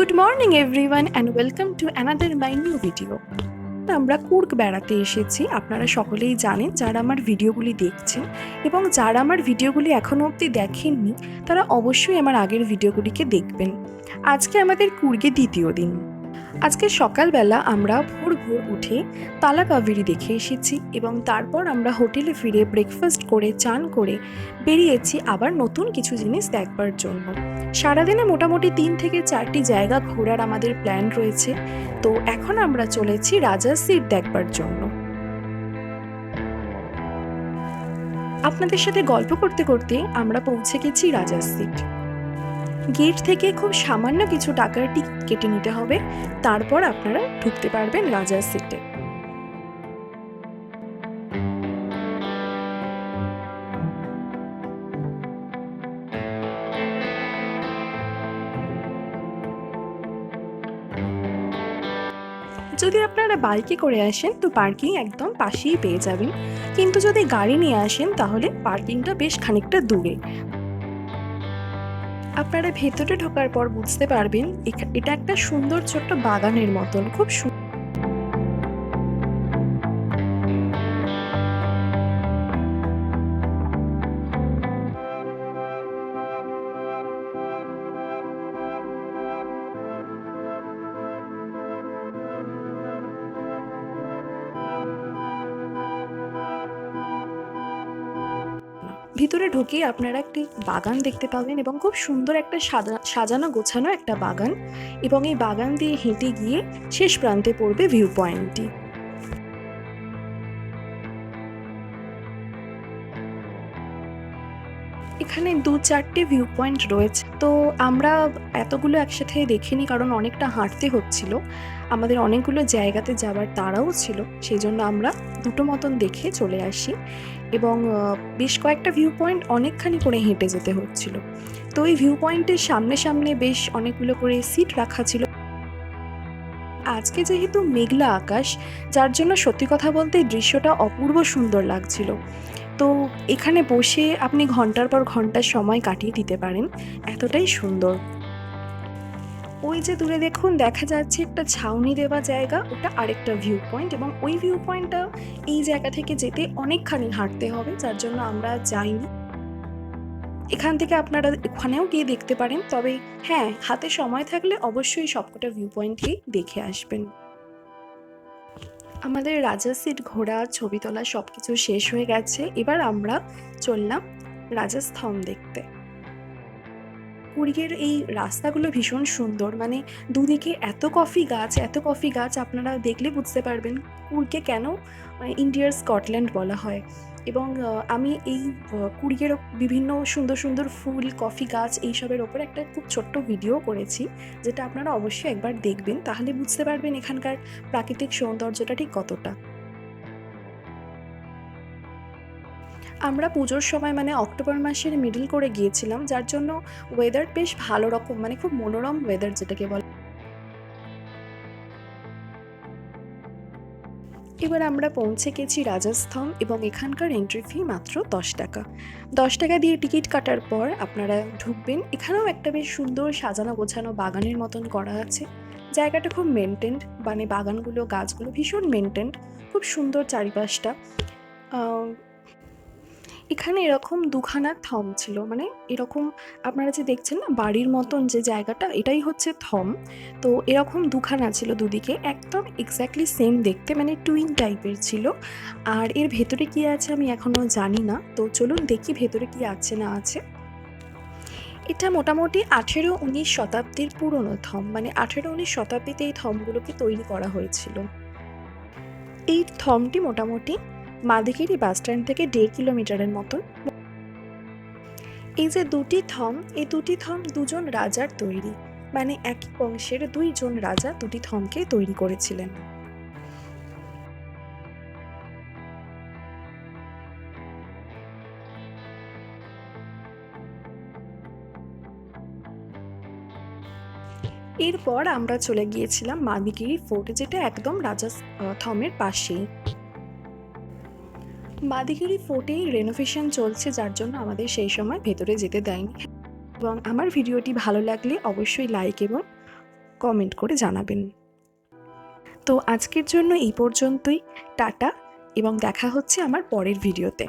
Good morning everyone and welcome to another my new video আমরা কুর্গ বেড়াতে এসেছি। আপনারা সকলেই জানেন যারা আমার ভিডিওগুলি দেখছেন এবং যারা আমার ভিডিওগুলি এখনও অবধি দেখেননি, তারা অবশ্যই আমার আগের ভিডিওগুলিকে দেখবেন। আজকে আমাদের কুর্গে দ্বিতীয় দিন। আজকে সকালবেলা আমরা ভোর ভোর উঠে তালা কাবেরি দেখে এসেছি এবং তারপর আমরা হোটেলে ফিরে ব্রেকফাস্ট করে, চান করে বেরিয়েছি আবার নতুন কিছু জিনিস দেখবার জন্য। সারাদিনে মোটামুটি তিন থেকে চারটি জায়গা ঘোরার আমাদের প্ল্যান রয়েছে। তো এখন আমরা চলেছি রাজার সিট দেখবার জন্য। আপনাদের সাথে গল্প করতে করতে আমরা পৌঁছে গেছি রাজার সিট গেট থেকে খুব সামান্য কিছু টাকার টিকিট কেটে নিতে হবে। তারপর আপনারা ঢুকতে পারবেন রাজার সিটে যদি আপনারা বাইকে করে আসেন, তো পার্কিং একদম পাশেই পেয়ে যাবেন। কিন্তু যদি গাড়ি নিয়ে আসেন, তাহলে পার্কিংটা বেশ খানিকটা দূরে। আপনারা ভেতরে ঢোকার পর বুঝতে পারবেন এটা একটা সুন্দর ছোট্ট বাগানের মতন খুব সু- ভিতরে ঢুকেই আপনারা একটি বাগান দেখতে পাবেন এবং খুব সুন্দর একটা সাজা- সাজানো গোছানো একটা বাগান এবং এই বাগান দিয়ে হেঁটে গিয়ে শেষ প্রান্তে পড়বে ভিউ পয়েন্টটি এখানে দু চারটে ভিউ পয়েন্ট রয়েছে। তো আমরা এতগুলো একসাথে দেখিনি, কারণ অনেকটা হাঁটতে হচ্ছিল। আমাদের অনেকগুলো জায়গাতে যাবার তাড়াও ছিল। সেই জন্য আমরা দুটো মতন দেখে চলে আসি। এবং বেশ কয়েকটা ভিউ পয়েন্ট অনেকখানি করে হেঁটে যেতে হচ্ছিল। তো এই ভিউ পয়েন্টের সামনে সামনে বেশ অনেকগুলো করে সিট রাখা ছিল। আজকে যেহেতু মেঘলা আকাশ, যার জন্য সত্যি কথা বলতে দৃশ্যটা অপূর্ব সুন্দর লাগছিল। তো এখানে বসে আপনি ঘণ্টার পর ঘণ্টার সময় কাটিয়ে দিতে পারেন। এতটাই সুন্দর। ওই যে দূরে দেখুন, দেখা যাচ্ছে একটা ছাউনি দেওয়া জায়গা, ওটা আরেকটা ভিউ পয়েন্ট এবং ওই ভিউ পয়েন্টটা এই জায়গা থেকে যেতে অনেকখানি হাঁটতে হবে, যার জন্য আমরা যাইনি। এখান থেকে আপনারা ওখানেও গিয়ে দেখতে পারেন, তবে হ্যাঁ হাতে সময় থাকলে অবশ্যই সবকটা ভিউ পয়েন্টকেই দেখে আসবেন। আমাদের রাজা সিট ঘোরা ছবি তোলা সব কিছু শেষ হয়ে গেছে। এবার আমরা চললাম রাজাস্থম দেখতে। পুরীর এই রাস্তাগুলো ভীষণ সুন্দর। মানে দুদিকে এত কফি গাছ, এত কফি গাছ, আপনারা দেখলে বুঝতে পারবেন পুরীকে কেন মানে ইন্ডিয়ার স্কটল্যান্ড বলা হয়। এবং আমি এই কুড়িয়ের বিভিন্ন সুন্দর সুন্দর ফুল, কফি গাছ এইসবের ওপর একটা খুব ছোট্ট ভিডিও করেছি, যেটা আপনারা অবশ্যই একবার দেখবেন, তাহলে বুঝতে পারবেন এখানকার প্রাকৃতিক সৌন্দর্যটা ঠিক কতটা। আমরা পুজোর সময় মানে অক্টোবর মাসের মিডিল করে গিয়েছিলাম, যার জন্য ওয়েদার বেশ ভালো রকম মানে খুব মনোরম ওয়েদার যেটাকে বলে। এবার আমরা পৌঁছে গেছি রাজস্থান এবং এখানকার এন্ট্রি ফি মাত্র দশ টাকা। দশ টাকা দিয়ে টিকিট কাটার পর আপনারা ঢুকবেন। এখানেও একটা বেশ সুন্দর সাজানো গোছানো বাগানের মতন করা আছে। জায়গাটা খুব মেনটেন্ড মানে বাগানগুলো, গাছগুলো ভীষণ মেনটেন্ড খুব সুন্দর চারিপাশটা। এখানে এরকম দুখানা থম ছিল। মানে এরকম আপনারা যে দেখছেন না, বাড়ির মতন যে জায়গাটা, এটাই হচ্ছে থম। তো এরকম দুখানা ছিল দুদিকে, একদম এক্স্যাক্টলি সেম দেখতে মানে টুইন টাইপের ছিল। আর এর ভেতরে কি আছে আমি এখনও জানি না। তো চলুন দেখি ভেতরে কি আছে না আছে। এটা মোটামুটি আঠেরো উনিশ শতাব্দীর পুরনো থম। মানে আঠেরো উনিশ শতাব্দীতে এই থমগুলোকে তৈরি করা হয়েছিল। এই থমটি মোটামুটি মাদিকেরি বাস স্ট্যান্ড থেকে দেড় কিলোমিটারের মতন এই যে দুটি থম, এই দুটি থম দুজন রাজার তৈরি। মানে একই বংশের দুইজন রাজা দুটি থমকে তৈরি করেছিলেন। এরপর আমরা চলে গিয়েছিলাম মাদিগিরি ফোর্ট, যেটা একদম রাজা থমের পাশেই। মাদিগিরি ফোর্টেই রেনোভেশন চলছে, যার জন্য আমাদের সেই সময় ভেতরে যেতে দেয়নি। এবং আমার ভিডিওটি ভালো লাগলে অবশ্যই লাইক এবং কমেন্ট করে জানাবেন। তো আজকের জন্য এই পর্যন্তই। টাটা এবং দেখা হচ্ছে আমার পরের ভিডিওতে।